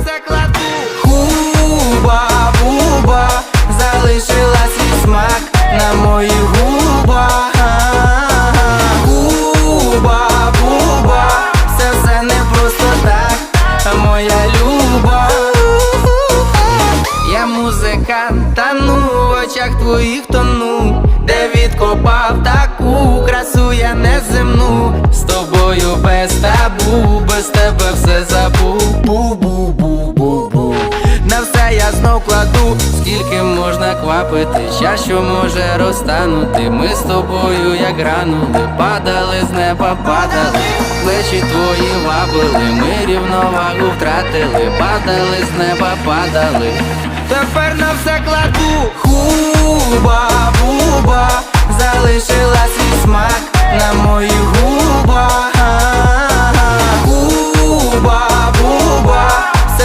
все кладу. Хуба, буба, залишила свій смак на моїх губах Хуба, буба, це все не просто так, моя люба. Я музикант, тану в очах твоїх тону, де відкопав таку красу я неземну. З тобою без табу, без тебе все забув знов кладу, скільки можна квапити, щас що може розтанути. Ми з тобою, як гранули, падали з неба, падали, плечі твої вабили, ми рівновагу втратили, падали з неба, падали. Тепер на все кладу Хуба, буба, залишила